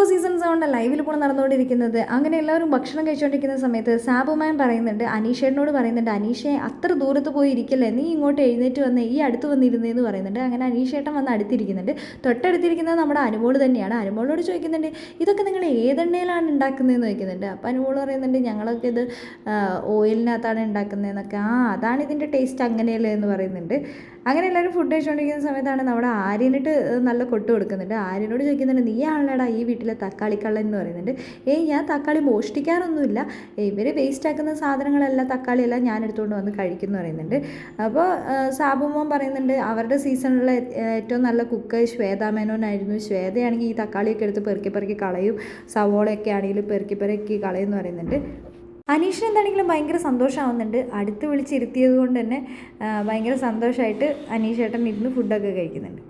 Four seasons ആണ് ലൈവിൽ ഇപ്പോൾ നടന്നുകൊണ്ടിരിക്കുന്നത്. അങ്ങനെ എല്ലാവരും ഭക്ഷണം കഴിച്ചുകൊണ്ടിരിക്കുന്ന സമയത്ത് സാബുമാൻ പറയുന്നുണ്ട് അനീഷേനോട് പറയുന്നുണ്ട് അനീഷയെ അത്ര ദൂരത്ത് പോയി ഇരിക്കല്ലേ നീ ഇങ്ങോട്ട് എഴുന്നേറ്റ് വന്ന് ഈ അടുത്ത് വന്നിരുന്നതെന്ന് പറയുന്നുണ്ട്. അങ്ങനെ അനീഷേട്ടൻ വന്ന് അടുത്തിരിക്കുന്നുണ്ട്. തൊട്ടടുത്തിരിക്കുന്നത് നമ്മുടെ അനുമോൾ തന്നെയാണ്. അനുമോളോട് ചോദിക്കുന്നുണ്ട് ഇതൊക്കെ നിങ്ങൾ ഏതെണ്ണയിലാണ് ഉണ്ടാക്കുന്നതെന്ന് ചോദിക്കുന്നുണ്ട്. അപ്പോൾ അനുമോൾ പറയുന്നുണ്ട് ഞങ്ങളൊക്കെ ഇത് ഓയിലിനകത്താണ് ഉണ്ടാക്കുന്നതെന്നൊക്കെ ആ അതാണ് ഇതിന്റെ ടേസ്റ്റ് അങ്ങനെയല്ലേ എന്ന് പറയുന്നുണ്ട്. അങ്ങനെ എല്ലാവരും ഫുഡ് കഴിച്ചുകൊണ്ടിരിക്കുന്ന സമയത്താണ് നമ്മുടെ ആര്യനിട്ട് നല്ല കൊട്ട് കൊടുക്കുന്നുണ്ട്. ആര്യനോട് ചോദിക്കുന്നുണ്ട് നീ ആണല്ലേടാ ഈ വീട്ടിലെ തക്കാളി കള്ളൻ എന്ന് പറയുന്നുണ്ട്. ഏയ് ഞാൻ തക്കാളി മോഷ്ടിക്കാറൊന്നുമില്ല. ഇവർ വേസ്റ്റ് ആക്കുന്ന സാധനങ്ങളല്ല തക്കാളിയെല്ലാം ഞാൻ എടുത്തുകൊണ്ട് വന്ന് കഴിക്കുന്നു പറയുന്നുണ്ട്. അപ്പോൾ സാബുമോൻ പറയുന്നുണ്ട് അവരുടെ സീസണിലെ ഏറ്റവും നല്ല കുക്ക് ശ്വേത മേനോനായിരുന്നു. ശ്വേതയാണെങ്കിൽ ഈ തക്കാളിയൊക്കെ എടുത്ത് പെറുക്കി പെറുക്കി കളയും. സവോളയൊക്കെ ആണെങ്കിലും പെറുക്കി പെറുക്കി കളയും എന്ന് പറയുന്നുണ്ട്. അനീഷിന് എന്താണെങ്കിലും ഭയങ്കര സന്തോഷമാവുന്നുണ്ട്. അടുത്ത് വിളിച്ചിരുത്തിയത് കൊണ്ട് തന്നെ ഭയങ്കര സന്തോഷമായിട്ട് അനീഷേട്ടൻ ഇരുന്ന് ഫുഡൊക്കെ കഴിക്കുന്നുണ്ട്.